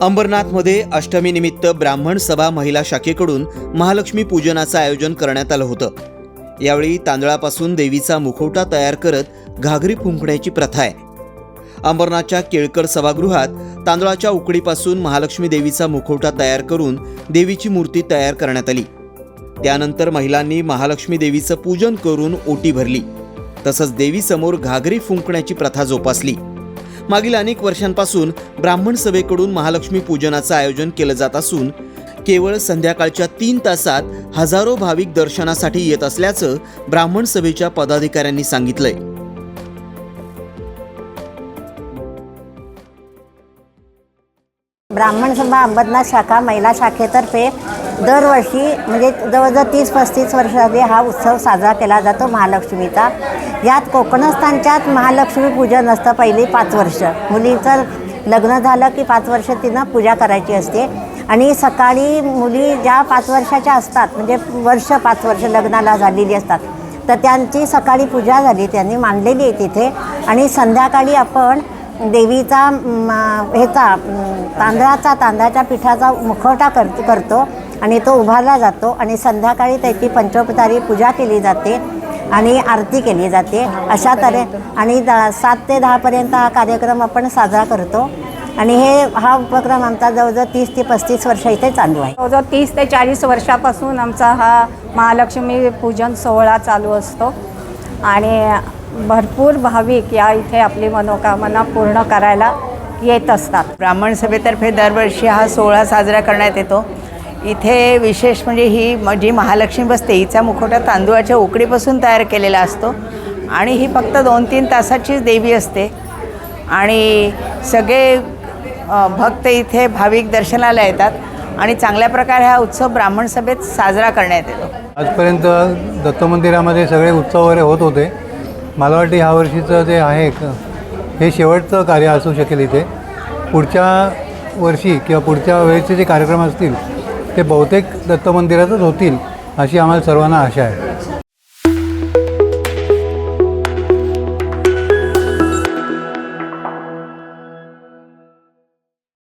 अंबरनाथमध्ये अष्टमीनिमित्त ब्राह्मण सभा महिला शाखेकडून महालक्ष्मी पूजनाचं आयोजन करण्यात आलं होतं. यावेळी तांदळापासून देवीचा मुखवटा तयार करत घागरी फुंकण्याची प्रथा आहे. अंबरनाथच्या केळकर सभागृहात तांदळाच्या उकडीपासून महालक्ष्मी देवीचा मुखवटा तयार करून देवीची मूर्ती तयार करण्यात आली. त्यानंतर महिलांनी महालक्ष्मी देवीचं पूजन करून ओटी भरली. तसंच देवीसमोर घागरी फुंकण्याची प्रथा जोपासली. मागील अनेक वर्षांपासून ब्राह्मण सभेकडून महालक्ष्मी पूजनाचं आयोजन केलं जात असून केवळ संध्याकाळच्या तीन तासात हजारो भाविक दर्शनासाठी येत असल्याचं ब्राह्मण सभेच्या पदाधिकाऱ्यांनी सांगितलंय. ब्राह्मण सभा अंबरनाथ शाखा महिला शाखेतर्फे दरवर्षी म्हणजे जवळजवळ तीस पस्तीस वर्षाआधी हा उत्सव साजरा केला जातो महालक्ष्मीचा. यात कोकणस्थानच्याच महालक्ष्मी पूजन असतं पहिली पाच वर्ष. मुलीचं लग्न झालं की पाच वर्ष तिनं पूजा करायची असते. आणि सकाळी मुली ज्या पाच वर्षाच्या असतात म्हणजे वर्ष पाच वर्ष लग्नाला झालेली असतात तर त्यांची सकाळी पूजा झाली त्यांनी मांडलेली आहे तिथे. आणि संध्याकाळी आपण देवीचा ह्याचा तांदळाचा तांदळाच्या पिठाचा मुखवटा कर करतो. आणि तो उभारला जातो आणि संध्याकाळी त्याची पंचोपचारी पूजा केली जाते आणि आरती केली जाते. अशा तऱ्हे आणि द सात ते दहापर्यंत हा कार्यक्रम आपण साजरा करतो. आणि हे हा उपक्रम आमचा जवळजवळ तीस ते पस्तीस वर्ष इथे चालू आहे. जवळजवळ तीस ते चाळीस वर्षापासून आमचा हा महालक्ष्मी पूजन सोहळा चालू असतो. आणि भरपूर भाविक या इथे आपली मनोकामना पूर्ण करायला येत असतात. ब्राह्मण सभेतर्फे दरवर्षी हा सोहळा साजरा करण्यात येतो. इथे विशेष म्हणजे ही म- जी महालक्ष्मी बसते हिचा मुखवटा तांदूळाच्या उकडीपासून तयार केलेला असतो. आणि ही फक्त दोन तीन तासाचीच देवी असते. आणि सगळे भक्त इथे भाविक दर्शनाला येतात आणि चांगल्या प्रकारे हा उत्सव ब्राह्मण सभेत साजरा करण्यात येतो. आजपर्यंत दत्त मंदिरामध्ये सगळे उत्सव वगैरे होत होते. मला वाटते ह्या वर्षीचं जे आहे हे शेवटचं कार्य असू शकेल इथे. पुढच्या वर्षी किंवा पुढच्या वेळेचे जे कार्यक्रम असतील ते बहुतेक दत्त मंदिरातच होतील अशी आम्हाला सर्वांना आशा आहे.